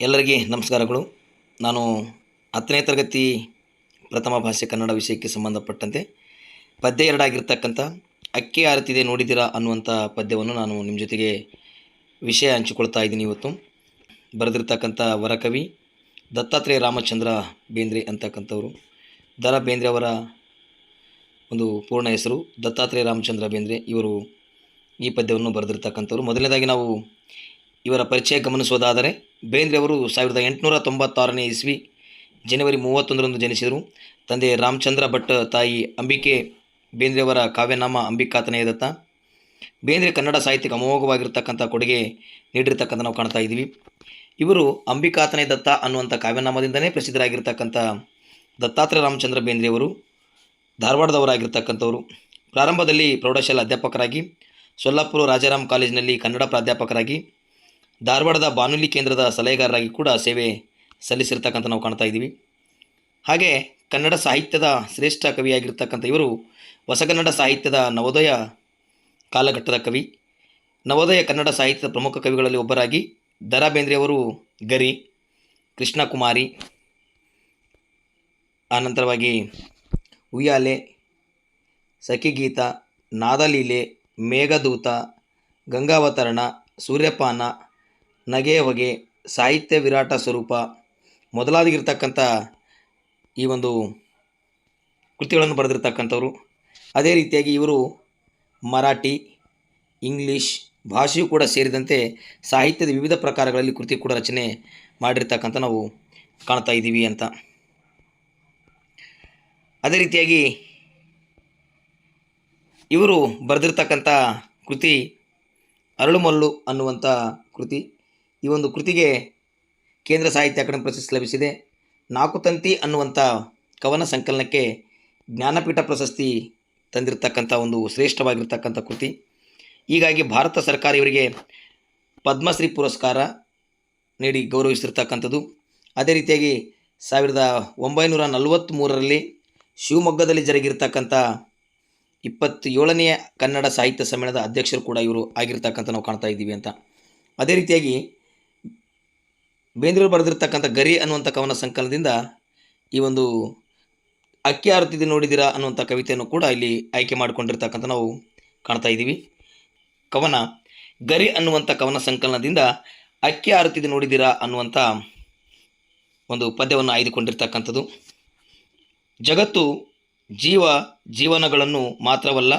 ಎಲ್ಲರಿಗೆ ನಮಸ್ಕಾರಗಳು. ನಾನು ಹತ್ತನೇ ತರಗತಿ ಪ್ರಥಮ ಭಾಷೆ ಕನ್ನಡ ವಿಷಯಕ್ಕೆ ಸಂಬಂಧಪಟ್ಟಂತೆ ಪದ್ಯ ಎರಡಾಗಿರ್ತಕ್ಕಂಥ ಅಕ್ಕಿ ಆರತಿದೆ ನೋಡಿದಿರಾ ಅನ್ನುವಂಥ ಪದ್ಯವನ್ನು ನಾನು ನಿಮ್ಮ ಜೊತೆಗೆ ವಿಷಯ ಹಂಚಿಕೊಳ್ತಾ ಇದ್ದೀನಿ ಇವತ್ತು. ಬರೆದಿರ್ತಕ್ಕಂಥ ವರಕವಿ ದತ್ತಾತ್ರೇಯ ರಾಮಚಂದ್ರ ಬೇಂದ್ರೆ ಅಂತಕ್ಕಂಥವರು. ದ ಬೇಂದ್ರೆ ಅವರ ಒಂದು ಪೂರ್ಣ ಹೆಸರು ದತ್ತಾತ್ರೇಯ ರಾಮಚಂದ್ರ ಬೇಂದ್ರೆ ಇವರು ಈ ಪದ್ಯವನ್ನು ಬರೆದಿರ್ತಕ್ಕಂಥವ್ರು. ಮೊದಲನೇದಾಗಿ ನಾವು ಇವರ ಪರಿಚಯ ಗಮನಿಸುವುದಾದರೆ, ಬೇಂದ್ರೆ ಅವರು ಸಾವಿರದ ಎಂಟುನೂರ ತೊಂಬತ್ತಾರನೇ ಇಸ್ವಿ ಜನವರಿ ಮೂವತ್ತೊಂದರಂದು ಜನಿಸಿದರು. ತಂದೆ ರಾಮಚಂದ್ರ ಭಟ್ ತಾಯಿ ಅಂಬಿಕೆ ಬೇಂದ್ರೆಯವರ ಕಾವ್ಯನಾಮ ಅಂಬಿಕಾತನೇ ದತ್ತ. ಬೇಂದ್ರೆ ಕನ್ನಡ ಸಾಹಿತ್ಯಕ್ಕೆ ಅಮೋಘವಾಗಿರ್ತಕ್ಕಂಥ ಕೊಡುಗೆ ನೀಡಿರ್ತಕ್ಕಂಥ ನಾವು ಕಾಣ್ತಾ ಇದ್ದೀವಿ. ಇವರು ಅಂಬಿಕಾತನೇ ದತ್ತ ಅನ್ನುವಂಥ ಕಾವ್ಯನಾಮದಿಂದಲೇ ಪ್ರಸಿದ್ಧರಾಗಿರ್ತಕ್ಕಂಥ ದತ್ತಾತ್ರೇಯ ರಾಮಚಂದ್ರ ಬೇಂದ್ರೆಯವರು ಧಾರವಾಡದವರಾಗಿರ್ತಕ್ಕಂಥವರು. ಪ್ರಾರಂಭದಲ್ಲಿ ಪ್ರೌಢಶಾಲಾ ಅಧ್ಯಾಪಕರಾಗಿ, ಸೊಲ್ಲಾಪುರ ರಾಜಾರಾಮ್ ಕಾಲೇಜಿನಲ್ಲಿ ಕನ್ನಡ ಪ್ರಾಧ್ಯಾಪಕರಾಗಿ ಧಾರವಾಡದ ಬಾನುಲಿ ಕೇಂದ್ರದ ಸಲಹೆಗಾರರಾಗಿ ಕೂಡ ಸೇವೆ ಸಲ್ಲಿಸಿರ್ತಕ್ಕಂಥ ನಾವು ಕಾಣ್ತಾ ಇದ್ದೀವಿ. ಹಾಗೆ ಕನ್ನಡ ಸಾಹಿತ್ಯದ ಶ್ರೇಷ್ಠ ಕವಿಯಾಗಿರ್ತಕ್ಕಂಥ ಇವರು ಹೊಸಗನ್ನಡ ಸಾಹಿತ್ಯದ ನವೋದಯ ಕಾಲಘಟ್ಟದ ಕವಿ. ನವೋದಯ ಕನ್ನಡ ಸಾಹಿತ್ಯದ ಪ್ರಮುಖ ಕವಿಗಳಲ್ಲಿ ಒಬ್ಬರಾಗಿ ದರಾ ಬೇಂದ್ರೆಯವರು ಗರಿ, ಕೃಷ್ಣಕುಮಾರಿ, ಆನಂತರವಾಗಿ ಉಯ್ಯಾಲೆ, ಸಖಿಗೀತ, ನಾದಲೀಲೆ, ಮೇಘದೂತ, ಗಂಗಾವತರಣ, ಸೂರ್ಯಪಾನ ನಗೆ ಹೊಗೆ, ಸಾಹಿತ್ಯ ವಿರಾಟ ಸ್ವರೂಪ ಮೊದಲಾಗಿರ್ತಕ್ಕಂಥ ಈ ಒಂದು ಕೃತಿಗಳನ್ನು ಬರೆದಿರ್ತಕ್ಕಂಥವ್ರು. ಅದೇ ರೀತಿಯಾಗಿ ಇವರು ಮರಾಠಿ, ಇಂಗ್ಲೀಷ್ ಭಾಷೆಯೂ ಕೂಡ ಸೇರಿದಂತೆ ಸಾಹಿತ್ಯದ ವಿವಿಧ ಪ್ರಕಾರಗಳಲ್ಲಿ ಕೃತಿ ಕೂಡ ರಚನೆ ಮಾಡಿರ್ತಕ್ಕಂಥ ನಾವು ಕಾಣ್ತಾ ಇದ್ದೀವಿ ಅಂತ. ಅದೇ ರೀತಿಯಾಗಿ ಇವರು ಬರೆದಿರ್ತಕ್ಕಂಥ ಕೃತಿ ಅರಳುಮಲ್ಲು ಅನ್ನುವಂಥ ಕೃತಿ. ಈ ಒಂದು ಕೃತಿಗೆ ಕೇಂದ್ರ ಸಾಹಿತ್ಯ ಅಕಾಡೆಮಿ ಪ್ರಶಸ್ತಿ ಲಭಿಸಿದೆ. ನಾಲ್ಕು ತಂತಿ ಅನ್ನುವಂಥ ಕವನ ಸಂಕಲನಕ್ಕೆ ಜ್ಞಾನಪೀಠ ಪ್ರಶಸ್ತಿ ತಂದಿರತಕ್ಕಂಥ ಒಂದು ಶ್ರೇಷ್ಠವಾಗಿರ್ತಕ್ಕಂಥ ಕೃತಿ. ಹೀಗಾಗಿ ಭಾರತ ಸರ್ಕಾರ ಇವರಿಗೆ ಪದ್ಮಶ್ರೀ ಪುರಸ್ಕಾರ ನೀಡಿ ಗೌರವಿಸಿರ್ತಕ್ಕಂಥದ್ದು. ಅದೇ ರೀತಿಯಾಗಿ ಸಾವಿರದ ಒಂಬೈನೂರ ನಲವತ್ತ್ಮೂರರಲ್ಲಿ ಶಿವಮೊಗ್ಗದಲ್ಲಿ ಜರುಗಿರ್ತಕ್ಕಂಥ ಇಪ್ಪತ್ತೇಳನೆಯ ಕನ್ನಡ ಸಾಹಿತ್ಯ ಸಮ್ಮೇಳನದ ಅಧ್ಯಕ್ಷರು ಕೂಡ ಇವರು ಆಗಿರ್ತಕ್ಕಂಥ ನಾವು ಕಾಣ್ತಾ ಇದ್ದೀವಿ ಅಂತ. ಅದೇ ರೀತಿಯಾಗಿ ಬೇಂದ್ರವರು ಬರೆದಿರ್ತಕ್ಕಂಥ ಗರಿ ಅನ್ನುವಂಥ ಕವನ ಸಂಕಲನದಿಂದ ಈ ಒಂದು ಅಕ್ಕಿ ಆರುತ್ತಿದೆ ನೋಡಿದಿರಾ ಅನ್ನುವಂಥ ಕವಿತೆಯನ್ನು ಕೂಡ ಇಲ್ಲಿ ಆಯ್ಕೆ ಮಾಡಿಕೊಂಡಿರ್ತಕ್ಕಂಥ ನಾವು ಕಾಣ್ತಾ ಇದ್ದೀವಿ. ಕವನ, ಗರಿ ಅನ್ನುವಂಥ ಕವನ ಸಂಕಲನದಿಂದ ಅಕ್ಕಿ ಆರುತ್ತಿದೆ ನೋಡಿದಿರಾ ಅನ್ನುವಂಥ ಒಂದು ಪದ್ಯವನ್ನು ಆಯ್ದುಕೊಂಡಿರ್ತಕ್ಕಂಥದ್ದು. ಜಗತ್ತು ಜೀವ ಜೀವನಗಳನ್ನು ಮಾತ್ರವಲ್ಲ,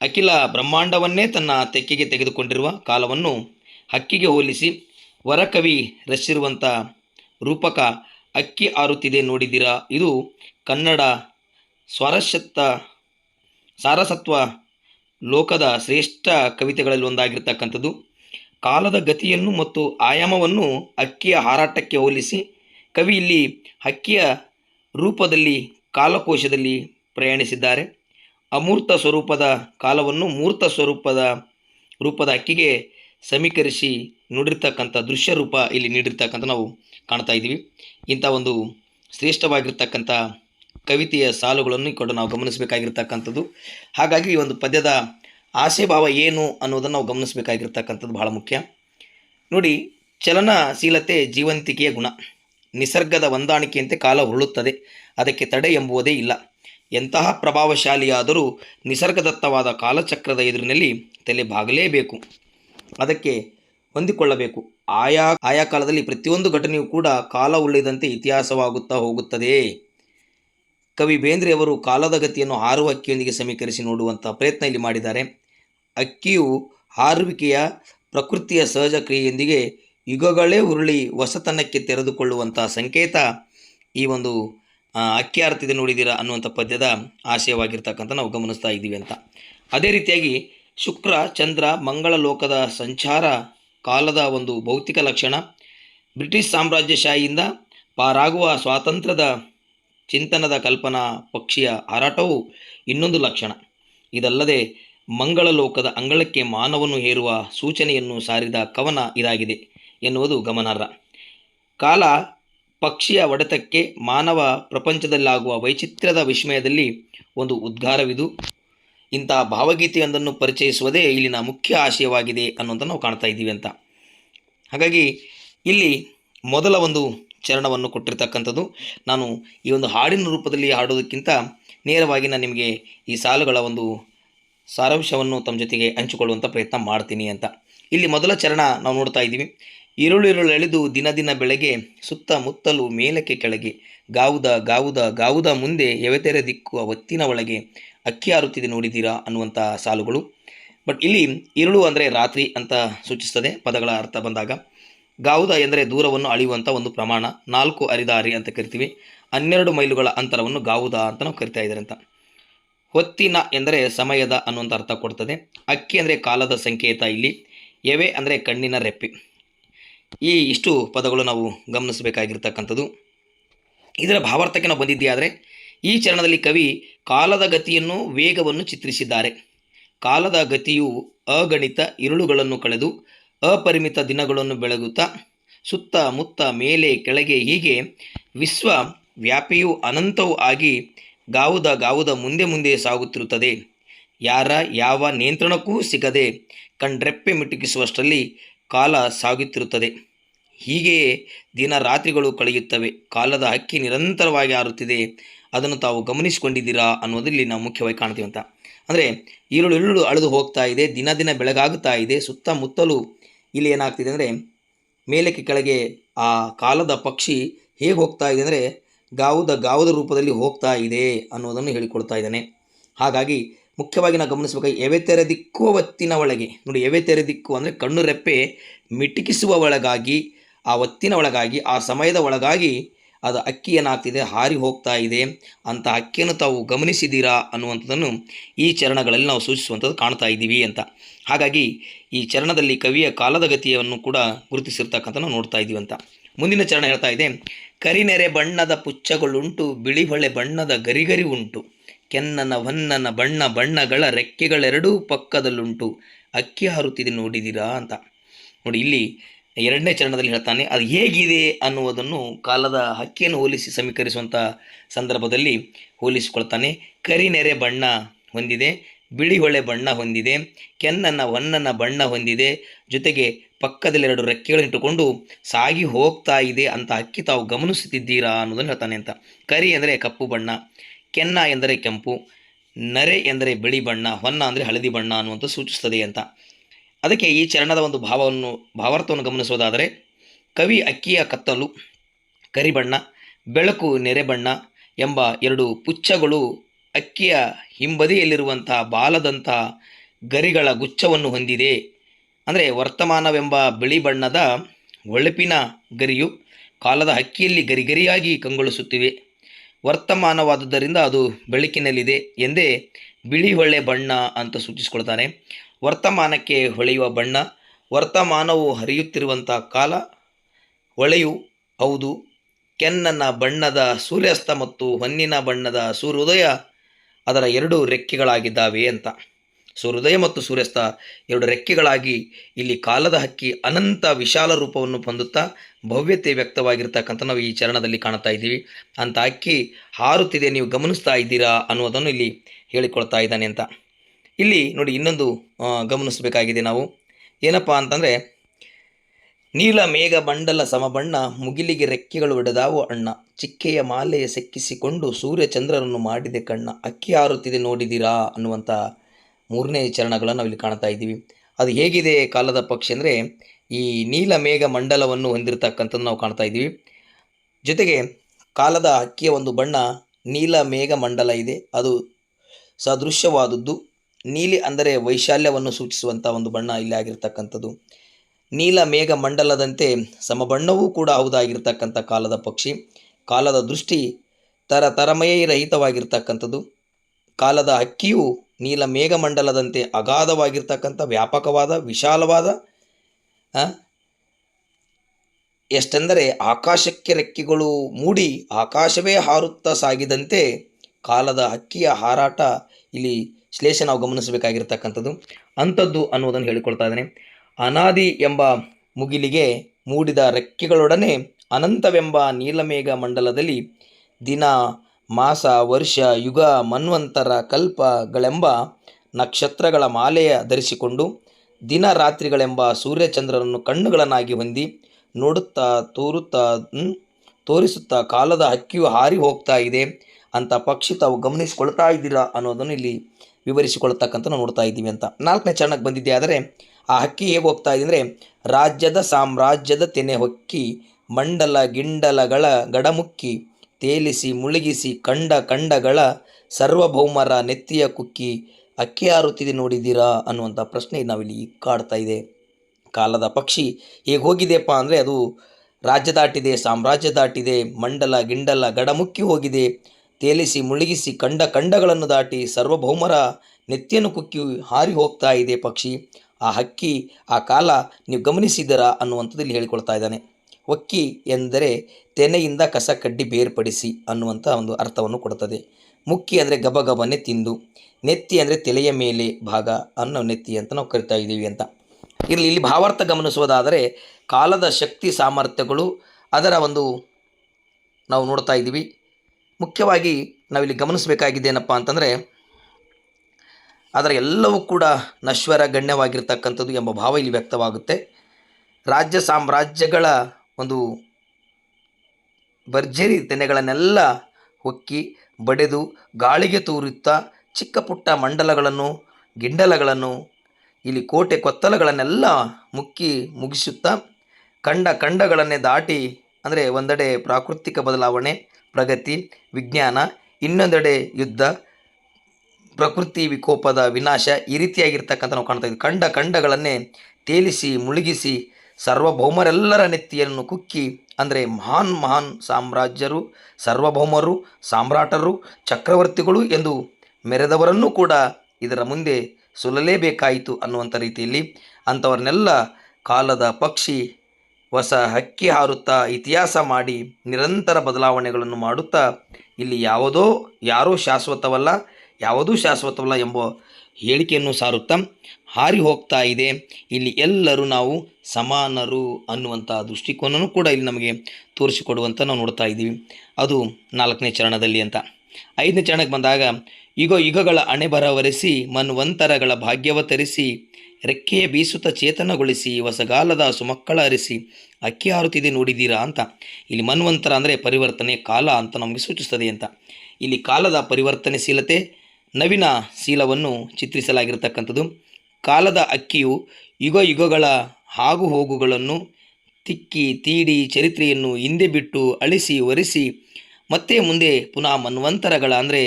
ಅಖಿಲ ಬ್ರಹ್ಮಾಂಡವನ್ನೇ ತನ್ನ ತೆಕ್ಕೆಗೆ ತೆಗೆದುಕೊಂಡಿರುವ ಕಾಲವನ್ನು ಹಕ್ಕಿಗೆ ಹೋಲಿಸಿ ವರಕವಿ ರಚಿಸಿರುವಂಥ ರೂಪಕ ಅಕ್ಕಿ ಆರುತ್ತಿದೆ ನೋಡಿದ್ದೀರಾ? ಇದು ಕನ್ನಡ ಸ್ವಾರಸ್ಯತ್ತ ಸಾರಸತ್ವ ಲೋಕದ ಶ್ರೇಷ್ಠ ಕವಿತೆಗಳಲ್ಲಿ ಒಂದಾಗಿರ್ತಕ್ಕಂಥದ್ದು. ಕಾಲದ ಗತಿಯನ್ನು ಮತ್ತು ಆಯಾಮವನ್ನು ಅಕ್ಕಿಯ ಹಾರಾಟಕ್ಕೆ ಹೋಲಿಸಿ ಕವಿ ಇಲ್ಲಿ ಹಕ್ಕಿಯ ರೂಪದಲ್ಲಿ, ಕಾಲಕೋಶದಲ್ಲಿ ಪ್ರಯಾಣಿಸಿದ್ದಾರೆ. ಅಮೂರ್ತ ಸ್ವರೂಪದ ಕಾಲವನ್ನು ಮೂರ್ತ ಸ್ವರೂಪದ ರೂಪದ ಅಕ್ಕಿಗೆ ಸಮೀಕರಿಸಿ ನುಡಿರ್ತಕ್ಕಂಥ ದೃಶ್ಯ ರೂಪ ಇಲ್ಲಿ ನೀಡಿರ್ತಕ್ಕಂಥ ನಾವು ಕಾಣ್ತಾ ಇದ್ದೀವಿ. ಇಂಥ ಒಂದು ಶ್ರೇಷ್ಠವಾಗಿರ್ತಕ್ಕಂಥ ಕವಿತೆಯ ಸಾಲುಗಳನ್ನು ಕೂಡ ನಾವು ಗಮನಿಸಬೇಕಾಗಿರ್ತಕ್ಕಂಥದ್ದು. ಹಾಗಾಗಿ ಈ ಒಂದು ಪದ್ಯದ ಆಸೆ ಭಾವ ಏನು ಅನ್ನೋದನ್ನು ನಾವು ಗಮನಿಸಬೇಕಾಗಿರ್ತಕ್ಕಂಥದ್ದು ಬಹಳ ಮುಖ್ಯ. ನೋಡಿ, ಚಲನಶೀಲತೆ ಜೀವಂತಿಕೆಯ ಗುಣ. ನಿಸರ್ಗದ ಹೊಂದಾಣಿಕೆಯಂತೆ ಕಾಲ ಉರುಳುತ್ತದೆ. ಅದಕ್ಕೆ ತಡೆ ಎಂಬುವುದೇ ಇಲ್ಲ. ಎಂತಹ ಪ್ರಭಾವಶಾಲಿಯಾದರೂ ನಿಸರ್ಗದತ್ತವಾದ ಕಾಲಚಕ್ರದ ಎದುರಿನಲ್ಲಿ ತಲೆ ಬಾಗಲೇಬೇಕು. ಅದಕ್ಕೆ ಹೊಂದಿಕೊಳ್ಳಬೇಕು. ಆಯಾ ಆಯಾ ಕಾಲದಲ್ಲಿ ಪ್ರತಿಯೊಂದು ಘಟನೆಯೂ ಕೂಡ ಕಾಲ ಉಳ್ಳಿದಂತೆ ಇತಿಹಾಸವಾಗುತ್ತಾ ಹೋಗುತ್ತದೆ. ಕವಿ ಬೇಂದ್ರೆಯವರು ಕಾಲದ ಗತಿಯನ್ನು ಹಾರುವ ಅಕ್ಕಿಯೊಂದಿಗೆ ಸಮೀಕರಿಸಿ ನೋಡುವಂಥ ಪ್ರಯತ್ನ ಇಲ್ಲಿ ಮಾಡಿದ್ದಾರೆ. ಅಕ್ಕಿಯು ಹಾರುವಿಕೆಯ ಪ್ರಕೃತಿಯ ಸಹಜ ಕ್ರಿಯೆಯೊಂದಿಗೆ ಯುಗಗಳೇ ಉರುಳಿ ಹೊಸತನಕ್ಕೆ ತೆರೆದುಕೊಳ್ಳುವಂಥ ಸಂಕೇತ ಈ ಒಂದು ಅಕ್ಕಿ ಆರ್ತಿದೆ ನೋಡಿದ್ದೀರಾ ಅನ್ನುವಂಥ ಪದ್ಯದ ಆಶಯವಾಗಿರ್ತಕ್ಕಂಥ ನಾವು ಗಮನಿಸ್ತಾ ಇದ್ದೀವಿ ಅಂತ. ಅದೇ ರೀತಿಯಾಗಿ ಶುಕ್ರ, ಚಂದ್ರ, ಮಂಗಳ ಲೋಕದ ಸಂಚಾರ ಕಾಲದ ಒಂದು ಭೌತಿಕ ಲಕ್ಷಣ. ಬ್ರಿಟಿಷ್ ಸಾಮ್ರಾಜ್ಯಶಾಹಿಯಿಂದ ಪಾರಾಗುವ ಸ್ವಾತಂತ್ರ್ಯದ ಚಿಂತನದ ಕಲ್ಪನಾ ಪಕ್ಷಿಯ ಹಾರಾಟವು ಇನ್ನೊಂದು ಲಕ್ಷಣ. ಇದಲ್ಲದೆ ಮಂಗಳಲೋಕದ ಅಂಗಳಕ್ಕೆ ಮಾನವನು ಹೇರುವ ಸೂಚನೆಯನ್ನು ಸಾರಿದ ಕವನ ಇದಾಗಿದೆ ಎನ್ನುವುದು ಗಮನಾರ್ಹ. ಕಾಲ ಪಕ್ಷಿಯ ಒಡೆತಕ್ಕೆ ಮಾನವ ಪ್ರಪಂಚದಲ್ಲಾಗುವ ವೈಚಿತ್ರ್ಯದ ವಿಸ್ಮಯದಲ್ಲಿ ಒಂದು ಉದ್ಗಾರವಿದು ಇಂಥ ಭಾವಗೀತೆಯೊಂದನ್ನು ಪರಿಚಯಿಸುವುದೇ ಇಲ್ಲಿನ ಮುಖ್ಯ ಆಶಯವಾಗಿದೆ ಅನ್ನೋದನ್ನು ನಾವು ಕಾಣ್ತಾ ಇದ್ದೀವಿ ಅಂತ. ಹಾಗಾಗಿ ಇಲ್ಲಿ ಮೊದಲ ಒಂದು ಚರಣವನ್ನು ಕೊಟ್ಟಿರ್ತಕ್ಕಂಥದ್ದು. ನಾನು ಈ ಒಂದು ಹಾಡಿನ ರೂಪದಲ್ಲಿ ಹಾಡೋದಕ್ಕಿಂತ ನೇರವಾಗಿ ನಾನು ನಿಮಗೆ ಈ ಸಾಲುಗಳ ಒಂದು ಸಾರಾಂಶವನ್ನು ತಮ್ಮ ಜೊತೆಗೆ ಹಂಚಿಕೊಳ್ಳುವಂಥ ಪ್ರಯತ್ನ ಮಾಡ್ತೀನಿ ಅಂತ. ಇಲ್ಲಿ ಮೊದಲ ಚರಣ ನಾವು ನೋಡ್ತಾ ಇದ್ದೀವಿ. ಇರುಳು ಇರುಳು ಎಳೆದು ದಿನ ದಿನ ಬೆಳಗ್ಗೆ ಸುತ್ತಮುತ್ತಲು ಮೇಲಕ್ಕೆ ಕೆಳಗೆ ಗಾವುದ ಗಾವುದ ಗಾವುದ ಮುಂದೆ ಎವೆತೆರೆ ದಿಕ್ಕುವ ಒತ್ತಿನ ಒಳಗೆ ಅಕ್ಕಿ ಹಾರುತ್ತಿದೆ ನೋಡಿದ್ದೀರಾ ಅನ್ನುವಂಥ ಸಾಲುಗಳು. ಬಟ್ ಇಲ್ಲಿ ಇರುಳು ಅಂದರೆ ರಾತ್ರಿ ಅಂತ ಸೂಚಿಸ್ತದೆ, ಪದಗಳ ಅರ್ಥ ಬಂದಾಗ. ಗಾವುದ ಎಂದರೆ ದೂರವನ್ನು ಅಳೆಯುವಂಥ ಒಂದು ಪ್ರಮಾಣ, ನಾಲ್ಕು ಅರಿದಾರಿ ಅಂತ ಕರಿತೀವಿ. ಹನ್ನೆರಡು ಮೈಲುಗಳ ಅಂತರವನ್ನು ಗಾವುದ ಅಂತ ನಾವು ಕರಿತಾ ಇದ್ದಾರೆ ಅಂತ. ಹೊತ್ತಿನ ಎಂದರೆ ಸಮಯದ ಅನ್ನುವಂಥ ಅರ್ಥ ಕೊಡ್ತದೆ. ಅಕ್ಕಿ ಅಂದರೆ ಕಾಲದ ಸಂಕೇತ ಇಲ್ಲಿ. ಎವೆ ಅಂದರೆ ಕಣ್ಣಿನ ರೆಪ್ಪೆ. ಈ ಇಷ್ಟು ಪದಗಳು ನಾವು ಗಮನಿಸಬೇಕಾಗಿರ್ತಕ್ಕಂಥದ್ದು. ಇದರ ಭಾವಾರ್ಥಕ್ಕೆ ನಾವು ಈ ಚರಣದಲ್ಲಿ ಕವಿ ಕಾಲದ ಗತಿಯನ್ನು ವೇಗವನ್ನು ಚಿತ್ರಿಸಿದ್ದಾರೆ. ಕಾಲದ ಗತಿಯು ಅಗಣಿತ ಇರುಳುಗಳನ್ನು ಕಳೆದು, ಅಪರಿಮಿತ ದಿನಗಳನ್ನು ಬೆಳಗುತ್ತಾ, ಸುತ್ತ ಮುತ್ತ ಮೇಲೆ ಕೆಳಗೆ ಹೀಗೆ ವಿಶ್ವ ವ್ಯಾಪಿಯೂ ಅನಂತವೂ ಆಗಿ ಗಾವುದ ಗಾವುದ ಮುಂದೆ ಮುಂದೆ ಸಾಗುತ್ತಿರುತ್ತದೆ. ಯಾರ ಯಾವ ನಿಯಂತ್ರಣಕ್ಕೂ ಸಿಗದೆ ಕಣ್ರೆಪ್ಪೆ ಮಿಟುಕಿಸುವಷ್ಟರಲ್ಲಿ ಕಾಲ ಸಾಗುತ್ತಿರುತ್ತದೆ. ಹೀಗೆಯೇ ದಿನ ರಾತ್ರಿಗಳು ಕಳೆಯುತ್ತವೆ. ಕಾಲದ ಹಕ್ಕಿ ನಿರಂತರವಾಗಿ ಆರುತ್ತಿದೆ. ಅದನ್ನು ತಾವು ಗಮನಿಸಿಕೊಂಡಿದ್ದೀರಾ ಅನ್ನೋದಲ್ಲಿ ನಾವು ಮುಖ್ಯವಾಗಿ ಕಾಣ್ತೀವಿ ಅಂತ. ಅಂದರೆ ಈರುಳು ಇರುಳು ಅಳೆದು ಹೋಗ್ತಾ ಇದೆ, ದಿನ ದಿನ ಬೆಳಗಾಗುತ್ತಾ ಇದೆ. ಸುತ್ತಮುತ್ತಲೂ ಇಲ್ಲಿ ಏನಾಗ್ತಿದೆ ಅಂದರೆ ಮೇಲಕ್ಕೆ ಕೆಳಗೆ ಆ ಕಾಲದ ಪಕ್ಷಿ ಹೇಗೆ ಹೋಗ್ತಾ ಇದೆ ಅಂದರೆ ಗಾವುದ ಗಾವುದ ರೂಪದಲ್ಲಿ ಹೋಗ್ತಾ ಇದೆ ಅನ್ನೋದನ್ನು ಹೇಳಿಕೊಡ್ತಾ ಇದ್ದಾನೆ. ಹಾಗಾಗಿ ಮುಖ್ಯವಾಗಿ ನಾವು ಗಮನಿಸಬೇಕಾಗಿ ಎವೆತೆರೆ ದಿಕ್ಕು ಒತ್ತಿನ ಒಳಗೆ, ನೋಡಿ ಎವೆತೆರೆ ದಿಕ್ಕು ಅಂದರೆ ಕಣ್ಣು ರೆಪ್ಪೆ ಮಿಟುಕಿಸುವ ಒಳಗಾಗಿ ಆ ಒತ್ತಿನ ಒಳಗಾಗಿ, ಆ ಸಮಯದ ಒಳಗಾಗಿ ಅದು ಅಕ್ಕಿ ಏನಾಗ್ತಿದೆ ಹಾರಿ ಹೋಗ್ತಾ ಇದೆ ಅಂತ ಅಕ್ಕಿಯನ್ನು ತಾವು ಗಮನಿಸಿದ್ದೀರಾ ಅನ್ನುವಂಥದ್ದನ್ನು ಈ ಚರಣಗಳಲ್ಲಿ ನಾವು ಸೂಚಿಸುವಂಥದ್ದು ಕಾಣ್ತಾ ಇದ್ದೀವಿ ಅಂತ. ಹಾಗಾಗಿ ಈ ಚರಣದಲ್ಲಿ ಕವಿಯ ಕಾಲದ ಗತಿಯನ್ನು ಕೂಡ ಗುರುತಿಸಿರ್ತಕ್ಕಂಥ ನೋಡ್ತಾ ಇದ್ದೀವಿ ಅಂತ. ಮುಂದಿನ ಚರಣ ಹೇಳ್ತಾ ಇದೆ, ಕರಿನೆರೆ ಬಣ್ಣದ ಪುಚ್ಚಗಳುಂಟು ಬಿಳಿ ಹೊಳೆ ಬಣ್ಣದ ಗರಿಗರಿ ಉಂಟು ಕೆನ್ನನ ಹೊನ್ನನ ಬಣ್ಣ ಬಣ್ಣಗಳ ರೆಕ್ಕೆಗಳೆರಡೂ ಪಕ್ಕದಲ್ಲುಂಟು, ಅಕ್ಕಿ ಹಾರುತ್ತಿದೆ ನೋಡಿದ್ದೀರಾ ಅಂತ. ನೋಡಿ, ಇಲ್ಲಿ ಎರಡನೇ ಚರಣದಲ್ಲಿ ಹೇಳ್ತಾನೆ, ಅದು ಹೇಗಿದೆ ಅನ್ನುವುದನ್ನು ಕಾಲದ ಹಕ್ಕಿಯನ್ನು ಹೋಲಿಸಿ ಸಮೀಕರಿಸುವಂಥ ಸಂದರ್ಭದಲ್ಲಿ ಹೋಲಿಸಿಕೊಳ್ತಾನೆ ಕರಿನೆರೆ ಬಣ್ಣ ಹೊಂದಿದೆ, ಬಿಳಿ ಹೊಳೆ ಬಣ್ಣ ಹೊಂದಿದೆ, ಕೆನ್ನನ ಹೊನ್ನನ ಬಣ್ಣ ಹೊಂದಿದೆ, ಜೊತೆಗೆ ಪಕ್ಕದಲ್ಲಿ ಎರಡು ರೆಕ್ಕೆಗಳನ್ನಿಟ್ಟುಕೊಂಡು ಸಾಗಿ ಹೋಗ್ತಾ ಇದೆ ಅಂತ ಹಕ್ಕಿ ತಾವು ಗಮನಿಸುತ್ತಿದ್ದೀರಾ ಅನ್ನೋದನ್ನು ಹೇಳ್ತಾನೆ ಅಂತ. ಕರಿ ಅಂದರೆ ಕಪ್ಪು ಬಣ್ಣ, ಕೆನ್ನ ಎಂದರೆ ಕೆಂಪು, ನರೆ ಎಂದರೆ ಬಿಳಿ ಬಣ್ಣ ಹೊನ್ನ ಅಂದರೆ ಹಳದಿ ಬಣ್ಣ ಅನ್ನುವಂಥ ಸೂಚಿಸ್ತದೆ ಅಂತ. ಅದಕ್ಕೆ ಈ ಚರಣದ ಒಂದು ಭಾವವನ್ನು, ಭಾವಾರ್ಥವನ್ನು ಗಮನಿಸುವುದಾದರೆ, ಕವಿ ಅಕ್ಕಿಯ ಕತ್ತಲು, ಕರಿಬಣ್ಣ, ಬೆಳಕು ನೆರೆಬಣ್ಣ ಎಂಬ ಎರಡು ಪುಚ್ಚಗಳು ಅಕ್ಕಿಯ ಹಿಂಬದಿಯಲ್ಲಿರುವಂಥ ಬಾಲದಂಥ ಗರಿಗಳ ಗುಚ್ಛವನ್ನು ಹೊಂದಿದೆ. ಅಂದರೆ ವರ್ತಮಾನವೆಂಬ ಬಿಳಿ ಬಣ್ಣದ ಹೊಳಪಿನ ಗರಿಯು ಕಾಲದ ಹಕ್ಕಿಯಲ್ಲಿ ಗರಿಗರಿಯಾಗಿ ಕಂಗೊಳಿಸುತ್ತಿವೆ. ವರ್ತಮಾನವಾದುದರಿಂದ ಅದು ಬೆಳಕಿನಲ್ಲಿದೆ ಎಂದೇ ಬಿಳಿ ಹೊಳೆ ಬಣ್ಣ ಅಂತ ಸೂಚಿಸಿಕೊಳ್ತಾನೆ. ವರ್ತಮಾನಕ್ಕೆ ಹೊಳೆಯುವ ಬಣ್ಣ, ವರ್ತಮಾನವು ಹರಿಯುತ್ತಿರುವಂಥ ಕಾಲ, ಹೊಳೆಯು ಹೌದು, ಕೆನ್ನನ ಬಣ್ಣದ ಸೂರ್ಯಾಸ್ತ ಮತ್ತು ಹೊನ್ನಿನ ಬಣ್ಣದ ಸೂರ್ಯೋದಯ ಅದರ ಎರಡು ರೆಕ್ಕೆಗಳಾಗಿದ್ದಾವೆ ಅಂತ. ಸೂರ್ಯೋದಯ ಮತ್ತು ಸೂರ್ಯಾಸ್ತ ಎರಡು ರೆಕ್ಕೆಗಳಾಗಿ ಇಲ್ಲಿ ಕಾಲದ ಹಕ್ಕಿ ಅನಂತ ವಿಶಾಲ ರೂಪವನ್ನು ಹೊಂದುತ್ತಾ ಭವ್ಯತೆ ವ್ಯಕ್ತವಾಗಿರ್ತಕ್ಕಂಥ ನಾವು ಈ ಚರಣದಲ್ಲಿ ಕಾಣ್ತಾ ಇದ್ದೀವಿ. ಅಂತ ಹಕ್ಕಿ ಹಾರುತ್ತಿದೆ, ನೀವು ಗಮನಿಸ್ತಾ ಇದ್ದೀರಾ ಅನ್ನೋದನ್ನು ಇಲ್ಲಿ ಹೇಳಿಕೊಳ್ತಾ ಇದ್ದಾನೆ ಅಂತ. ಇಲ್ಲಿ ನೋಡಿ ಇನ್ನೊಂದು ಗಮನಿಸಬೇಕಾಗಿದೆ ನಾವು. ಏನಪ್ಪ ಅಂತಂದರೆ, ನೀಲ ಮೇಘ ಮಂಡಲ ಸಮಬಣ್ಣ ಮುಗಿಲಿಗೆ ರೆಕ್ಕೆಗಳು ಒಡೆದಾವು ಅಣ್ಣ. ಚಿಕ್ಕೆಯ ಮಾಲೆಯ ಸೆಕ್ಕಿಸಿಕೊಂಡು ಸೂರ್ಯ ಚಂದ್ರರನ್ನು ಮಾಡಿದೆ ಕಣ್ಣ. ಅಕ್ಕಿ ಹಾರುತ್ತಿದೆ ನೋಡಿದಿರಾ ಅನ್ನುವಂಥ ಮೂರನೇ ಚರಣಗಳನ್ನು ನಾವಿಲ್ಲಿ ಕಾಣ್ತಾ ಇದ್ದೀವಿ. ಅದು ಹೇಗಿದೆ ಕಾಲದ ಪಕ್ಷಿ ಅಂದರೆ, ಈ ನೀಲ ಮೇಘ ಮಂಡಲವನ್ನು ಹೊಂದಿರತಕ್ಕಂಥದ್ದು ನಾವು ಕಾಣ್ತಾ ಇದ್ದೀವಿ. ಜೊತೆಗೆ ಕಾಲದ ಅಕ್ಕಿಯ ಒಂದು ಬಣ್ಣ ನೀಲ ಮೇಘ ಮಂಡಲ ಇದೆ. ಅದು ಸದೃಶ್ಯವಾದದ್ದು. ನೀಲಿ ಅಂದರೆ ವೈಶಾಲ್ಯವನ್ನು ಸೂಚಿಸುವಂಥ ಒಂದು ಬಣ್ಣ ಇಲ್ಲಿ ಆಗಿರ್ತಕ್ಕಂಥದ್ದು. ನೀಲ ಮೇಘ ಮಂಡಲದಂತೆ ಸಮಬಣ್ಣವೂ ಕೂಡ ಹೌದಾಗಿರ್ತಕ್ಕಂಥ ಕಾಲದ ಪಕ್ಷಿ. ಕಾಲದ ದೃಷ್ಟಿ ತರ ತರಮಯ ರಹಿತವಾಗಿರ್ತಕ್ಕಂಥದ್ದು. ಕಾಲದ ಹಕ್ಕಿಯು ನೀಲ ಮೇಘಮಂಡಲದಂತೆ ಅಗಾಧವಾಗಿರ್ತಕ್ಕಂಥ ವ್ಯಾಪಕವಾದ, ವಿಶಾಲವಾದ ಎಷ್ಟೆಂದರೆ ಆಕಾಶಕ್ಕೆ ರೆಕ್ಕೆಗಳು ಮೂಡಿ ಆಕಾಶವೇ ಹಾರುತ್ತಾ ಸಾಗಿದಂತೆ ಕಾಲದ ಹಕ್ಕಿಯ ಹಾರಾಟ ಇಲ್ಲಿ ಶ್ಲೇಷ ನಾವು ಗಮನಿಸಬೇಕಾಗಿರ್ತಕ್ಕಂಥದ್ದು. ಅಂಥದ್ದು ಅನ್ನೋದನ್ನು ಹೇಳಿಕೊಳ್ತಾ ಇದ್ದಾನೆ. ಅನಾದಿ ಎಂಬ ಮುಗಿಲಿಗೆ ಮೂಡಿದ ರೆಕ್ಕೆಗಳೊಡನೆ ಅನಂತವೆಂಬ ನೀಲಮೇಘ ಮಂಡಲದಲ್ಲಿ ದಿನ, ಮಾಸ, ವರ್ಷ, ಯುಗ, ಮನ್ವಂತರ, ಕಲ್ಪಗಳೆಂಬ ನಕ್ಷತ್ರಗಳ ಮಾಲೆಯ ಧರಿಸಿಕೊಂಡು ದಿನ ರಾತ್ರಿಗಳೆಂಬ ಸೂರ್ಯಚಂದ್ರನನ್ನು ಕಣ್ಣುಗಳನ್ನಾಗಿ ಹೊಂದಿ ನೋಡುತ್ತಾ, ತೋರುತ್ತಾ ತೋರಿಸುತ್ತಾ ಕಾಲದ ಹಕ್ಕಿಯು ಹಾರಿ ಹೋಗ್ತಾ ಇದೆ ಅಂತ ಪಕ್ಷಿ ತಾವು ಗಮನಿಸಿಕೊಳ್ತಾ ಇದ್ದೀರಾ ಅನ್ನೋದನ್ನು ಇಲ್ಲಿ ವಿವರಿಸಿಕೊಳ್ತಕ್ಕಂಥ ನಾವು ನೋಡ್ತಾ ಇದ್ದೀವಿ ಅಂತ. ನಾಲ್ಕನೇ ಚರಣಕ್ಕೆ ಬಂದಿದ್ದೆ ಆದರೆ ಆ ಹಕ್ಕಿ ಹೇಗೆ ಹೋಗ್ತಾ ಇದೆ ಅಂದರೆ ರಾಜ್ಯದ ಸಾಮ್ರಾಜ್ಯದ ತೆನೆ ಹೊಕ್ಕಿ, ಮಂಡಲ ಗಿಂಡಲಗಳ ಗಡಮುಕ್ಕಿ, ತೇಲಿಸಿ ಮುಳುಗಿಸಿ ಕಂಡ ಕಂಡಗಳ ಸರ್ವಭೌಮರ ನೆತ್ತಿಯ ಕುಕ್ಕಿ, ಅಕ್ಕಿ ಹಾರುತ್ತಿದೆ ನೋಡಿದ್ದೀರಾ ಅನ್ನುವಂಥ ಪ್ರಶ್ನೆ ನಾವಿಲ್ಲಿ ಕಾಡ್ತಾ ಇದೆ. ಕಾಲದ ಪಕ್ಷಿ ಹೇಗೆ ಹೋಗಿದೆಯಪ್ಪ ಅಂದರೆ ಅದು ರಾಜ್ಯ ದಾಟಿದೆ, ಸಾಮ್ರಾಜ್ಯ ದಾಟಿದೆ, ಮಂಡಲ ಗಿಂಡಲ ಗಡಮುಕ್ಕಿ ಹೋಗಿದೆ. ತೇಲಿಸಿ ಮುಳುಗಿಸಿ ಕಂಡ ಕಂಡಗಳನ್ನು ದಾಟಿ ಸರ್ವಭೌಮರ ನೆತ್ತಿಯನ್ನು ಕುಕ್ಕಿ ಹಾರಿ ಹೋಗ್ತಾ ಇದೆ ಪಕ್ಷಿ. ಆ ಹಕ್ಕಿ, ಆ ಕಾಲ ನೀವು ಗಮನಿಸಿದ್ದೀರಾ ಅನ್ನುವಂಥದ್ದು ಹೇಳಿಕೊಳ್ತಾ ಇದ್ದಾನೆ. ಒಕ್ಕಿ ಎಂದರೆ ತೆನೆಯಿಂದ ಕಸ ಕಡ್ಡಿ ಬೇರ್ಪಡಿಸಿ ಅನ್ನುವಂಥ ಒಂದು ಅರ್ಥವನ್ನು ಕೊಡುತ್ತದೆ ಮುಕ್ಕಿ ಅಂದರೆ ಗಬಗಬನೆ ತಿಂದು, ನೆತ್ತಿ ಅಂದರೆ ತಲೆಯ ಮೇಲೆ ಭಾಗ ಅನ್ನೋ ನೆತ್ತಿ ಅಂತ ನಾವು ಕರಿತಾ ಇದ್ದೀವಿ ಅಂತ. ಇಲ್ಲಿ ಇಲ್ಲಿ ಭಾವಾರ್ಥ ಗಮನಿಸುವುದಾದರೆ ಕಾಲದ ಶಕ್ತಿ ಸಾಮರ್ಥ್ಯಗಳು ಅದರ ಒಂದು ನಾವು ನೋಡ್ತಾ ಇದ್ದೀವಿ. ಮುಖ್ಯವಾಗಿ ನಾವಿಲ್ಲಿ ಗಮನಿಸಬೇಕಾಗಿದ್ದೇನಪ್ಪ ಅಂತಂದರೆ, ಅದರ ಎಲ್ಲವೂ ಕೂಡ ನಶ್ವರ ಗಣ್ಯವಾಗಿರ್ತಕ್ಕಂಥದ್ದು ಎಂಬ ಭಾವ ಇಲ್ಲಿ ವ್ಯಕ್ತವಾಗುತ್ತೆ. ರಾಜ್ಯ ಸಾಮ್ರಾಜ್ಯಗಳ ಒಂದು ಭರ್ಜರಿ ತೆನೆಗಳನ್ನೆಲ್ಲ ಹೊಕ್ಕಿ ಬಡೆದು ಗಾಳಿಗೆ ತೂರುತ್ತಾ ಚಿಕ್ಕ ಪುಟ್ಟ ಮಂಡಲಗಳನ್ನು, ಗಿಂಡಲಗಳನ್ನು, ಇಲ್ಲಿ ಕೋಟೆ ಕೊತ್ತಲಗಳನ್ನೆಲ್ಲ ಮುಕ್ಕಿ ಮುಗಿಸುತ್ತಾ, ಕಂಡ ಕಂಡಗಳನ್ನೇ ದಾಟಿ, ಅಂದರೆ ಒಂದೆಡೆ ಪ್ರಾಕೃತಿಕ ಬದಲಾವಣೆ ಪ್ರಗತಿ, ವಿಜ್ಞಾನ, ಇನ್ನೊಂದೆಡೆ ಯುದ್ಧ, ಪ್ರಕೃತಿ ವಿಕೋಪದ ವಿನಾಶ ಈ ರೀತಿಯಾಗಿರ್ತಕ್ಕಂಥ ನಾವು ಕಾಣ್ತಾ ಇದ್ದೀವಿ. ಕಂಡ ಖಂಡಗಳನ್ನೇ ತೇಲಿಸಿ, ಮುಳುಗಿಸಿ, ಸರ್ವಭೌಮರೆಲ್ಲರ ನೆತ್ತಿಯನ್ನು ಕುಕ್ಕಿ, ಅಂದರೆ ಮಹಾನ್ ಮಹಾನ್ ಸಾಮ್ರಾಜ್ಯರು, ಸರ್ವಭೌಮರು, ಸಾಮ್ರಾಟರು, ಚಕ್ರವರ್ತಿಗಳು ಎಂದು ಮೆರೆದವರನ್ನೂ ಕೂಡ ಇದರ ಮುಂದೆ ಸುಲಲೇಬೇಕಾಯಿತು ಅನ್ನುವಂಥ ರೀತಿಯಲ್ಲಿ ಅಂಥವ್ರನ್ನೆಲ್ಲ ಕಾಲದ ಪಕ್ಷಿ ಹೊಸ ಹಕ್ಕಿ ಹಾರುತ್ತಾ ಇತಿಹಾಸ ಮಾಡಿ ನಿರಂತರ ಬದಲಾವಣೆಗಳನ್ನು ಮಾಡುತ್ತಾ ಇಲ್ಲಿ ಯಾವುದೋ, ಯಾರೂ ಶಾಶ್ವತವಲ್ಲ, ಯಾವುದೂ ಶಾಶ್ವತವಲ್ಲ ಎಂಬ ಹೇಳಿಕೆಯನ್ನು ಸಾರುತ್ತಾ ಹಾರಿ ಹೋಗ್ತಾ ಇದೆ. ಇಲ್ಲಿ ಎಲ್ಲರೂ ನಾವು ಸಮಾನರು ಅನ್ನುವಂಥ ದೃಷ್ಟಿಕೋನನೂ ಕೂಡ ಇಲ್ಲಿ ನಮಗೆ ತೋರಿಸಿಕೊಡುವಂಥ ನಾವು ನೋಡ್ತಾ ಇದ್ದೀವಿ. ಅದು ನಾಲ್ಕನೇ ಚರಣದಲ್ಲಿ ಅಂತ. ಐದನೇ ಚರಣಕ್ಕೆ ಬಂದಾಗ ಯುಗ ಯುಗಗಳ ಅಣೆ ಬರವರಿಸಿ ಮನ್ವಂತರಗಳ ಭಾಗ್ಯವತರಿಸಿ ರೆಕ್ಕೆಯ ಬೀಸುತ್ತ ಚೇತನಗೊಳಿಸಿ ಹೊಸಗಾಲದ ಸುಮಕ್ಕಳ ಅರಿಸಿ, ಅಕ್ಕಿ ಹಾರುತ್ತಿದೆ ನೋಡಿದ್ದೀರಾ ಅಂತ. ಇಲ್ಲಿ ಮನ್ವಂತರ ಅಂದರೆ ಪರಿವರ್ತನೆ, ಕಾಲ ಅಂತ ನಮಗೆ ಸೂಚಿಸ್ತದೆ ಅಂತ. ಇಲ್ಲಿ ಕಾಲದ ಪರಿವರ್ತನೆಶೀಲತೆ ನವೀನ ಶೀಲವನ್ನು ಚಿತ್ರಿಸಲಾಗಿರ್ತಕ್ಕಂಥದ್ದು. ಕಾಲದ ಅಕ್ಕಿಯು ಯುಗ ಯುಗಗಳ ಹಾಗು ಹೋಗುಗಳನ್ನು ತಿಕ್ಕಿ, ತೀಡಿ, ಚರಿತ್ರೆಯನ್ನು ಹಿಂದೆ ಬಿಟ್ಟು ಅಳಿಸಿ, ಒರೆಸಿ, ಮತ್ತೆ ಮುಂದೆ ಪುನಃ ಮನ್ವಂತರಗಳ ಅಂದರೆ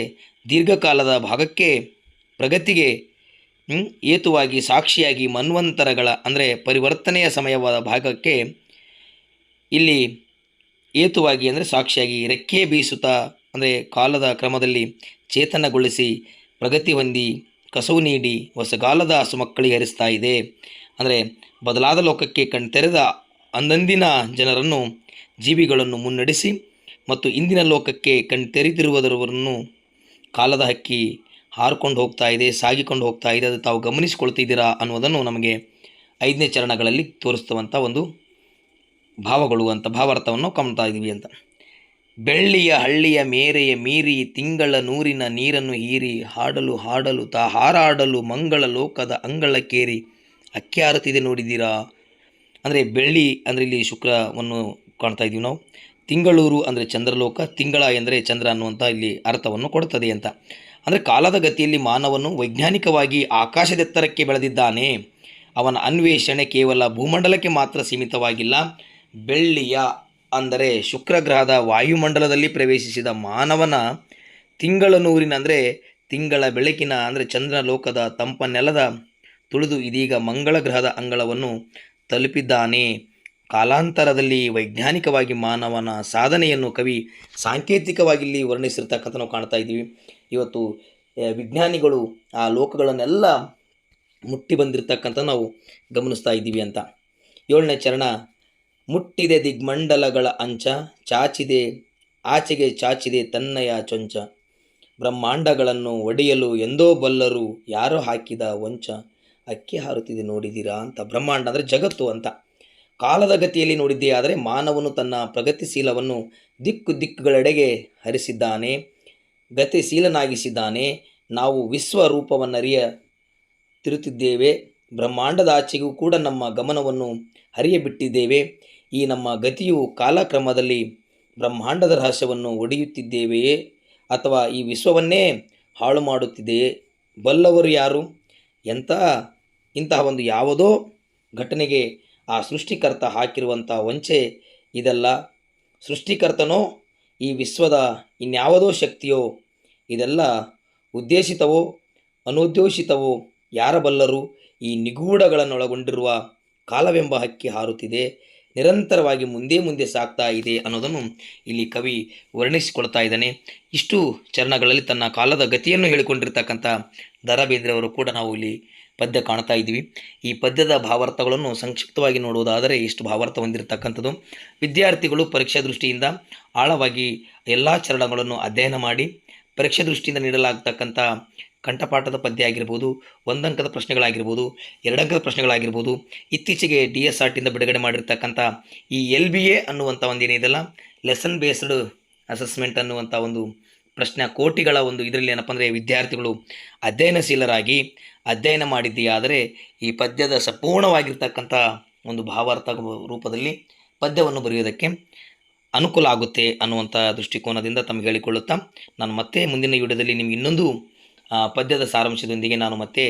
ದೀರ್ಘಕಾಲದ ಭಾಗಕ್ಕೆ ಪ್ರಗತಿಗೆ ಏತುವಾಗಿ ಸಾಕ್ಷಿಯಾಗಿ ಮನ್ವಂತರಗಳ, ಅಂದರೆ ಪರಿವರ್ತನೆಯ ಸಮಯವಾದ ಭಾಗಕ್ಕೆ ಇಲ್ಲಿ ಏತುವಾಗಿ ಅಂದರೆ ಸಾಕ್ಷಿಯಾಗಿ ರೆಕ್ಕೆ ಬೀಸುತ್ತಾ, ಅಂದರೆ ಕಾಲದ ಕ್ರಮದಲ್ಲಿ ಚೇತನಗೊಳಿಸಿ ಪ್ರಗತಿ ಹೊಂದಿ ಕಸವು ನೀಡಿ ಹೊಸಗಾಲದ ಹಸುಮಕ್ಕಳಿಗೆ ಹರಿಸ್ತಾ ಇದೆ. ಅಂದರೆ ಬದಲಾದ ಲೋಕಕ್ಕೆ ಕಣ್ತೆರೆದ ಅಂದಂದಿನ ಜನರನ್ನು, ಜೀವಿಗಳನ್ನು ಮುನ್ನಡೆಸಿ ಮತ್ತು ಇಂದಿನ ಲೋಕಕ್ಕೆ ಕಣ್ತೆರೆದಿರುವುದರವರನ್ನು ಕಾಲದ ಹಕ್ಕಿ ಹಾರಿಕೊಂಡು ಹೋಗ್ತಾ ಇದೆ, ಸಾಗಿಕೊಂಡು ಹೋಗ್ತಾ ಇದೆ, ಅದು ತಾವು ಗಮನಿಸಿಕೊಳ್ತಿದ್ದೀರಾ ಅನ್ನೋದನ್ನು ನಮಗೆ ಐದನೇ ಚರಣಗಳಲ್ಲಿ ತೋರಿಸ್ತವಂಥ ಒಂದು ಭಾವಗಳು ಅಂತ ಭಾವಾರ್ಥವನ್ನು ಕಾಣ್ತಾ ಇದ್ದೀವಿ ಅಂತ. ಬೆಳ್ಳಿಯ ಹಳ್ಳಿಯ ಮೇರೆಯ ಮೀರಿ ತಿಂಗಳ ನೂರಿನ ನೀರನ್ನು ಹೀರಿ ಹಾಡಲು ಹಾಡಲು ತಾ ಹಾರಾಡಲು ಮಂಗಳ ಲೋಕದ ಅಂಗಳಕ್ಕೇರಿ ಅಕ್ಕಿ ಹಾರುತ್ತಿದೆ ನೋಡಿದ್ದೀರಾ? ಅಂದರೆ ಬೆಳ್ಳಿ ಅಂದರೆ ಇಲ್ಲಿ ಶುಕ್ರವನ್ನು ಕಾಣ್ತಾ ಇದ್ದೀವಿ ನಾವು. ತಿಂಗಳೂರು ಅಂದರೆ ಚಂದ್ರಲೋಕ, ತಿಂಗಳ ಎಂದರೆ ಚಂದ್ರ ಅನ್ನುವಂಥ ಇಲ್ಲಿ ಅರ್ಥವನ್ನು ಕೊಡುತ್ತದೆ ಅಂತ. ಅಂದರೆ ಕಾಲದ ಗತಿಯಲ್ಲಿ ಮಾನವನು ವೈಜ್ಞಾನಿಕವಾಗಿ ಆಕಾಶದೆತ್ತರಕ್ಕೆ ಬೆಳೆದಿದ್ದಾನೆ. ಅವನ ಅನ್ವೇಷಣೆ ಕೇವಲ ಭೂಮಂಡಲಕ್ಕೆ ಮಾತ್ರ ಸೀಮಿತವಾಗಿಲ್ಲ. ಬೆಳ್ಳಿಯ, ಅಂದರೆ ಶುಕ್ರಗ್ರಹದ ವಾಯುಮಂಡಲದಲ್ಲಿ ಪ್ರವೇಶಿಸಿದ ಮಾನವನ ತಿಂಗಳ ನೂರಿನ, ಅಂದರೆ ತಿಂಗಳ ಬೆಳಕಿನ, ಅಂದರೆ ಚಂದ್ರನ ಲೋಕದ ತಂಪ ನೆಲದ ತುಳಿದು ಇದೀಗ ಮಂಗಳ ಗ್ರಹದ ಅಂಗಳವನ್ನು ತಲುಪಿದ್ದಾನೆ. ಕಾಲಾಂತರದಲ್ಲಿ ವೈಜ್ಞಾನಿಕವಾಗಿ ಮಾನವನ ಸಾಧನೆಯನ್ನು ಕವಿ ಸಾಂಕೇತಿಕವಾಗಿ ಇಲ್ಲಿ ವರ್ಣಿಸಿರ್ತಕ್ಕಂಥ ನಾವು ಕಾಣ್ತಾ ಇದ್ದೀವಿ. ಇವತ್ತು ವಿಜ್ಞಾನಿಗಳು ಆ ಲೋಕಗಳನ್ನೆಲ್ಲ ಮುಟ್ಟಿ ಬಂದಿರತಕ್ಕಂಥ ನಾವು ಗಮನಿಸ್ತಾ ಇದ್ದೀವಿ ಅಂತ. ಏಳನೇ ಚರಣ, ಮುಟ್ಟಿದೆ ದಿಗ್ಮಂಡಲಗಳ ಅಂಚ, ಚಾಚಿದೆ, ಆಚೆಗೆ ಚಾಚಿದೆ ತನ್ನಯ ಚೊಂಚ. ಬ್ರಹ್ಮಾಂಡಗಳನ್ನು ಒಡೆಯಲು ಎಂದೋ ಬಲ್ಲರು ಯಾರು ಹಾಕಿದ ವಂಚ. ಅಕ್ಕಿ ಹಾರುತ್ತಿದೆ ನೋಡಿದ್ದೀರಾ ಅಂತ. ಬ್ರಹ್ಮಾಂಡ ಅಂದರೆ ಜಗತ್ತು ಅಂತ. ಕಾಲದ ಗತಿಯಲ್ಲಿ ನೋಡಿದ್ದೇ, ಆದರೆ ಮಾನವನು ತನ್ನ ಪ್ರಗತಿಶೀಲವನ್ನು ದಿಕ್ಕು ದಿಕ್ಕುಗಳೆಡೆಗೆ ಹರಿಸಿದ್ದಾನೆ. ಗತಿಶೀಲನಾಗಿಸಿದ್ದಾನೆ. ನಾವು ವಿಶ್ವರೂಪವನ್ನರಿಯ ತಿರುತ್ತಿದ್ದೇವೆ ಬ್ರಹ್ಮಾಂಡದ ಆಚೆಗೂ ಕೂಡ ನಮ್ಮ ಗಮನವನ್ನು ಹರಿಯಬಿಟ್ಟಿದ್ದೇವೆ. ಈ ನಮ್ಮ ಗತಿಯು ಕಾಲಕ್ರಮದಲ್ಲಿ ಬ್ರಹ್ಮಾಂಡದ ರಹಸ್ಯವನ್ನು ಒಡೆಯುತ್ತಿದ್ದೇವೆಯೇ ಅಥವಾ ಈ ವಿಶ್ವವನ್ನೇ ಹಾಳು ಮಾಡುತ್ತಿದೆಯೇ ಬಲ್ಲವರು ಯಾರು? ಎಂಥ ಇಂತಹ ಒಂದು ಯಾವುದೋ ಘಟನೆಗೆ ಆ ಸೃಷ್ಟಿಕರ್ತ ಹಾಕಿರುವಂಥ ವಂಚೆ ಇದಲ್ಲ. ಸೃಷ್ಟಿಕರ್ತನೋ ಈ ವಿಶ್ವದ ಇನ್ಯಾವುದೋ ಶಕ್ತಿಯೋ ಇದೆಲ್ಲ ಉದ್ದೇಶಿತವೋ ಅನುದ್ದೇಶಿತವೋ ಯಾರ ಬಲ್ಲರು ಈ ನಿಗೂಢಗಳನ್ನೊಳಗೊಂಡಿರುವ ಕಾಲವೆಂಬ ಹಕ್ಕಿ ಹಾರುತ್ತಿದೆ, ನಿರಂತರವಾಗಿ ಮುಂದೆ ಮುಂದೆ ಸಾಗ್ತಾ ಇದೆ ಅನ್ನೋದನ್ನು ಇಲ್ಲಿ ಕವಿ ವರ್ಣಿಸಿಕೊಳ್ತಾ ಇದ್ದಾನೆ. ಇಷ್ಟು ಚರಣಗಳಲ್ಲಿ ತನ್ನ ಕಾಲದ ಗತಿಯನ್ನು ಹೇಳಿಕೊಂಡಿರ್ತಕ್ಕಂಥ ದ ರಾ ಬೇಂದ್ರೆಯವರು ಕೂಡ ನಾವು ಇಲ್ಲಿ ಪದ್ಯ ಕಾಣ್ತಾ ಇದ್ದೀವಿ. ಈ ಪದ್ಯದ ಭಾವಾರ್ಥಗಳನ್ನು ಸಂಕ್ಷಿಪ್ತವಾಗಿ ನೋಡುವುದಾದರೆ ಇಷ್ಟು ಭಾವಾರ್ಥ ಹೊಂದಿರತಕ್ಕಂಥದ್ದು. ವಿದ್ಯಾರ್ಥಿಗಳು ಪರೀಕ್ಷಾ ದೃಷ್ಟಿಯಿಂದ ಆಳವಾಗಿ ಎಲ್ಲ ಚರಣಗಳನ್ನು ಅಧ್ಯಯನ ಮಾಡಿ ಪರೀಕ್ಷೆ ದೃಷ್ಟಿಯಿಂದ ನೀಡಲಾಗ್ತಕ್ಕಂಥ ಕಂಠಪಾಠದ ಪದ್ಯ ಆಗಿರ್ಬೋದು, ಒಂದಂಕದ ಪ್ರಶ್ನೆಗಳಾಗಿರ್ಬೋದು, ಎರಡಂಕದ ಪ್ರಶ್ನೆಗಳಾಗಿರ್ಬೋದು, ಇತ್ತೀಚೆಗೆ ಡಿ ಎಸ್ ಆರ್ ಟಿಯಿಂದ ಬಿಡುಗಡೆ ಮಾಡಿರ್ತಕ್ಕಂಥ ಈ ಎಲ್ ಬಿ ಎ ಅನ್ನುವಂಥ ಒಂದು ಏನಿದೆಯಲ್ಲ ಲೆಸನ್ ಬೇಸ್ಡ್ ಅಸೆಸ್ಮೆಂಟ್ ಅನ್ನುವಂಥ ಒಂದು ಪ್ರಶ್ನೆ ಕೋಟಿಗಳ ಒಂದು ಇದರಲ್ಲಿ ಏನಪ್ಪ ಅಂದರೆ, ವಿದ್ಯಾರ್ಥಿಗಳು ಅಧ್ಯಯನಶೀಲರಾಗಿ ಅಧ್ಯಯನ ಮಾಡಿದ್ದೀಯಾದರೆ ಈ ಪದ್ಯದ ಸಂಪೂರ್ಣವಾಗಿರ್ತಕ್ಕಂಥ ಒಂದು ಭಾವಾರ್ಥ ರೂಪದಲ್ಲಿ ಪದ್ಯವನ್ನು ಬರೆಯೋದಕ್ಕೆ ಅನುಕೂಲ ಆಗುತ್ತೆ ಅನ್ನುವಂಥ ದೃಷ್ಟಿಕೋನದಿಂದ ತಮಗೆ ಹೇಳಿಕೊಳ್ಳುತ್ತಾ, ನಾನು ಮತ್ತೆ ಮುಂದಿನ ವಿಡಿಯೋದಲ್ಲಿ ನಿಮ್ಗೆ ಇನ್ನೊಂದು ಪದ್ಯದ ಸಾರಾಂಶದೊಂದಿಗೆ ನಾನು ಮತ್ತೆ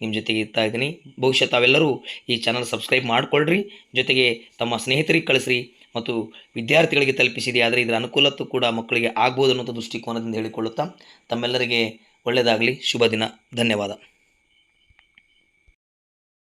ನಿಮ್ಮ ಜೊತೆಗೆ ಇರ್ತಾ ಇದ್ದೀನಿ. ಬಹುಶಃ ತಾವೆಲ್ಲರೂ ಈ ಚಾನಲ್ ಸಬ್ಸ್ಕ್ರೈಬ್ ಮಾಡಿಕೊಳ್ಳ್ರಿ ಜೊತೆಗೆ ತಮ್ಮ ಸ್ನೇಹಿತರಿಗೆ ಕಳಿಸ್ರಿ. ಮತ್ತು ವಿದ್ಯಾರ್ಥಿಗಳಿಗೆ ತಲುಪಿಸಿದೆ. ಆದರೆ ಇದರ ಅನುಕೂಲತ್ತು ಕೂಡ ಮಕ್ಕಳಿಗೆ ಆಗ್ಬೋದು ಅನ್ನೋಂಥ ದೃಷ್ಟಿಕೋನದಿಂದ ಹೇಳಿಕೊಳ್ಳುತ್ತಾ ತಮ್ಮೆಲ್ಲರಿಗೆ ಒಳ್ಳೆಯದಾಗಲಿ. ಶುಭ ದಿನ. ಧನ್ಯವಾದ.